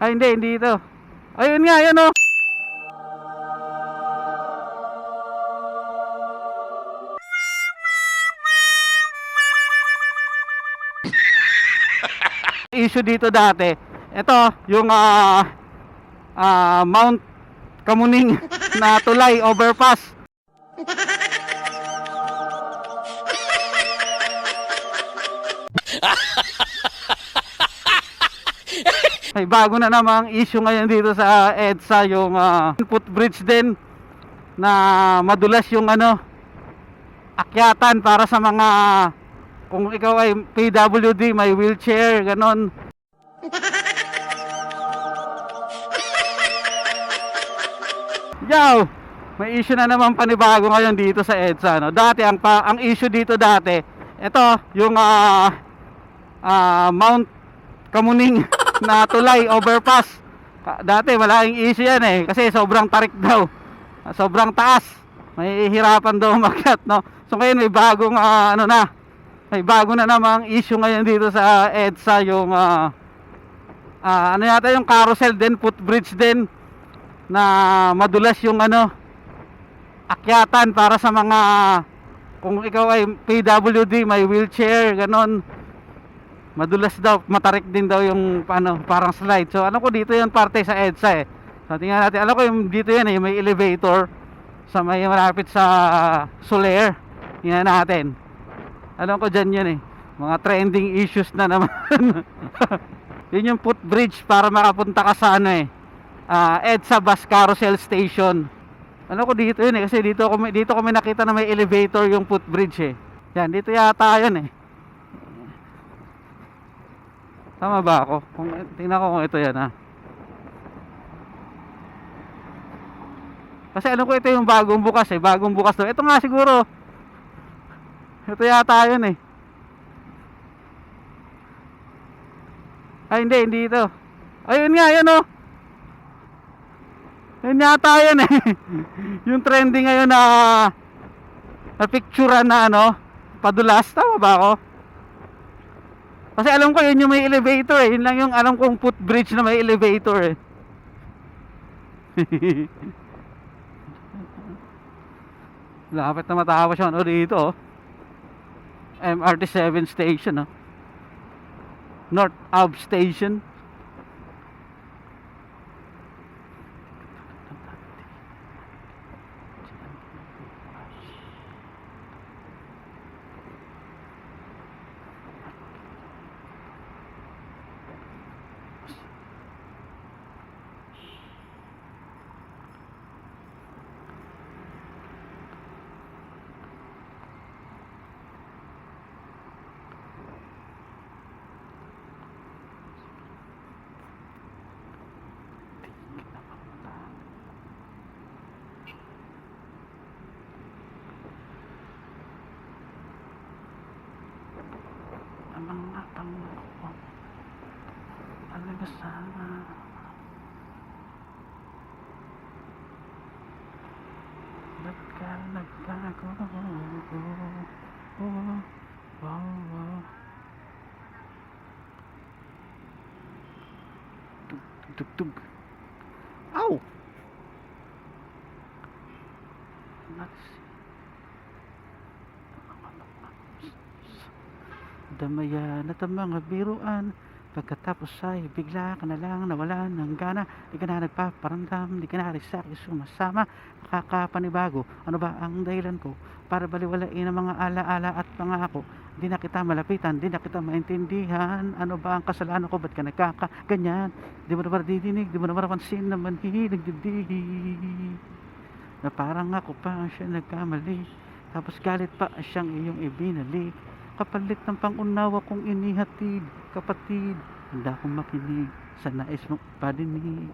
Ay, hindi, hindi ito. Ayun nga, yun oh. issue dito dati. Ito, yung ah ah, Mount Kamuning na tulay overpass. Ay bago na namang issue ngayon dito sa EDSA yung ah, footbridge din na madulas yung ano akyatan para sa mga kung ikaw ay PWD may wheelchair ganon. Yo, may issue na naman panibago ngayon dito sa EDSA no. Dati ang pa, ang issue dito dati, ito yung ah ah, Mount Kamuning na tulay overpass. Dati malaking issue yan eh kasi sobrang tarik daw. Sobrang taas. May hirapan daw umakyat no. So ngayon may bagong ah, ano na. May bago na namang issue ngayon dito sa EDSA yung ah ah, ano yata yung carousel din, footbridge din na madulas yung ano akyatan para sa mga kung ikaw ay PWD may wheelchair ganon madulas daw matarik din daw yung ano parang slide so ano ko dito yung parte sa EDSA eh so tingnan natin alam ko yung dito yan eh may elevator sa may malapit sa Soler tingnan natin alam ko dyan yun eh mga trending issues na naman yun yung footbridge para makapunta ka sa ano eh ah, EDSA Bus Carousel Station. Ano ko dito yun eh kasi dito ko dito kami nakita na may elevator yung footbridge eh. Yan, dito yata yun eh. Tama ba ako? Kung tingnan ko kung ito yan ha. Kasi ano ko ito yung bagong bukas eh, bagong bukas daw. Ito nga siguro. Ito yata yun eh. Ay hindi, hindi ito. Ayun nga, yun oh. Yun yata yun eh. yung trending ngayon na na picture na ano, padulas. Tama ba ako? Kasi alam ko yun yung may elevator eh. Yun lang yung alam kong footbridge na may elevator eh. Lapit na matapos yun. O dito. MRT 7 station oh. North Ave Station. Mga pangako alagasama ba't ka nagbago oh, oh, oh. tug tug tug ow Nuts. Damayan at ang mga biruan. Pagkatapos ay bigla ka na lang nawalan ng gana. Di ka na nagpaparamdam, di ka na rin sa akin sumasama. Nakakapanibago, ano ba ang dahilan ko? Para baliwalain ang mga alaala at pangako. Di na kita malapitan, di na kita maintindihan. Ano ba ang kasalanan ko, ba't ka nagkakaganyan? Di mo naman didinig, di mo naman napansin na manhihilig Na parang ako pa siya nagkamali. Tapos galit pa siyang iyong ibinalik kapalit ng pangunawa kong inihatid, kapatid, handa akong makinig sa nais mong padinig.